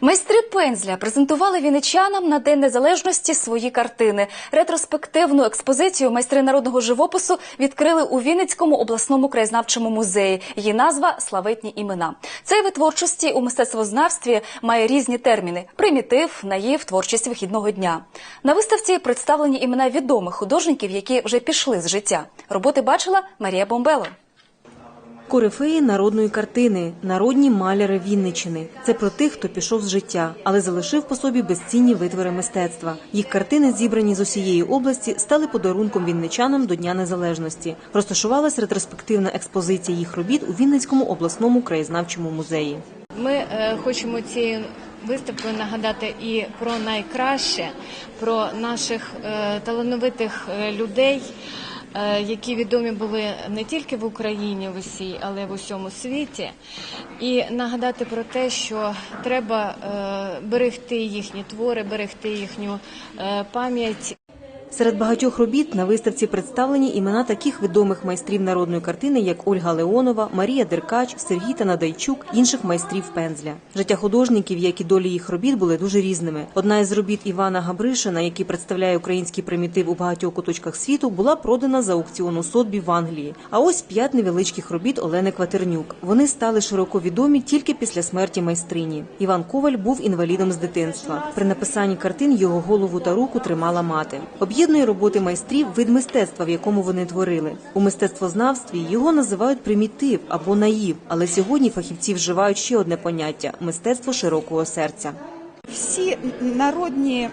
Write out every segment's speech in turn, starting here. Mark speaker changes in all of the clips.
Speaker 1: Майстри пензля презентували вінничанам на День Незалежності свої картини. Ретроспективну експозицію майстри народного живопису відкрили у Вінницькому обласному краєзнавчому музеї. Її назва Славетні імена. Цей вид творчості у мистецтвознавстві має різні терміни: примітив, наїв, творчість вихідного дня. На виставці представлені імена відомих художників, які вже пішли з життя. Роботи бачила Марія Бомбело.
Speaker 2: Корифеї народної картини, народні маляри Вінничини. Це про тих, хто пішов з життя, але залишив по собі безцінні витвори мистецтва. Їх картини, зібрані з усієї області, стали подарунком вінничанам до Дня Незалежності. Розташувалась ретроспективна експозиція їх робіт у Вінницькому обласному краєзнавчому музеї.
Speaker 3: Ми е, хочемо цією виставкою нагадати і про найкраще, про наших е, талановитих е, людей, які відомі були не тільки в Україні в усій, але й в усьому світі, і нагадати про те, що треба е, берегти їхні твори, берегти їхню е, пам'ять.
Speaker 2: Серед багатьох робіт на виставці представлені імена таких відомих майстрів народної картини, як Ольга Леонова, Марія Деркач, Сергій Танадайчук, інших майстрів пензля. Життя художників, як і долі їх робіт, були дуже різними. Одна із робіт Івана Габришина, який представляє український примітив у багатьох куточках світу, була продана за аукціон у Сотбі в Англії. А ось п'ять невеличких робіт Олени Кватернюк. Вони стали широко відомі тільки після смерті майстрині. Іван Коваль був інвалідом з дитинства. При написанні картин його голову та руку тримала мати. Об'єднує роботи майстрів вид мистецтва, в якому вони творили. У мистецтвознавстві його називають примітив або наїв, але сьогодні фахівці вживають ще одне поняття мистецтво широкого серця.
Speaker 4: Всі народні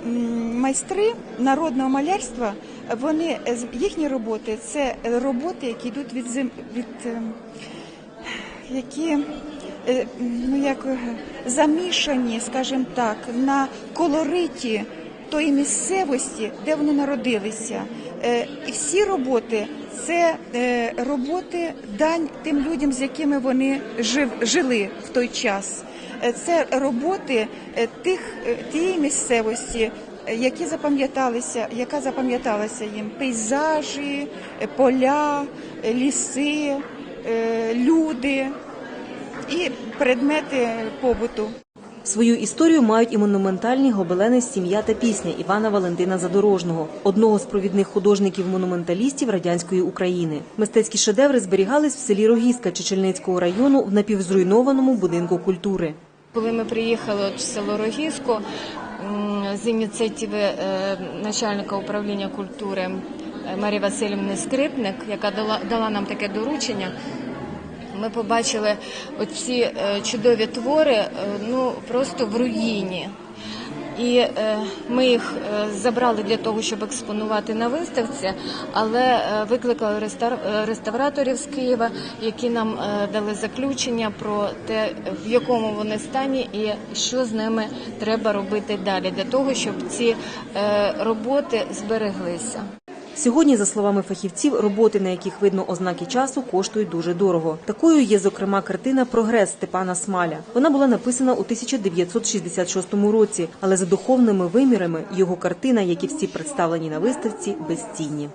Speaker 4: майстри народного малярства, вони з- їхні роботи це роботи, які йдуть від зем від е, які е, ну як е, замішані, скажімо так, на колориті тої місцевості, де вони народилися. Е, І всі роботи це е, роботи дань тим людям, з якими вони жили в той час. Е, Це роботи тих тієї місцевості, які запам'яталися, яка запам'яталася їм пейзажі, поля, ліси, люди і предмети побуту.
Speaker 2: Свою історію мають і монументальні гобелени «Сім'я та пісня Івана Валентина Задорожного, одного з провідних художників-монументалістів радянської України. Мистецькі шедеври зберігались в селі Рогізка Чечельницького району в напівзруйнованому будинку культури.
Speaker 3: Коли ми приїхали в село Рогізку з ініціативи е, начальника управління культури е, Марії Васильівни Скрипник, яка дала, дала нам таке доручення, ми побачили оці е, чудові твори е, ну, просто в руїні. І е, ми їх е, забрали для того, щоб експонувати на виставці, але викликали е, реставраторів з Києва, які нам дали заключення про те, в якому вони стані і що з ними треба робити далі, для того, щоб ці е, роботи збереглися.
Speaker 2: Сьогодні, за словами фахівців, роботи, на яких видно ознаки часу, коштують дуже дорого. Такою є, зокрема, картина Прогрес Степана Смаля. Вона була написана у 1966 році, але за духовними вимірами його картина, як і всі представлені на виставці, безцінні.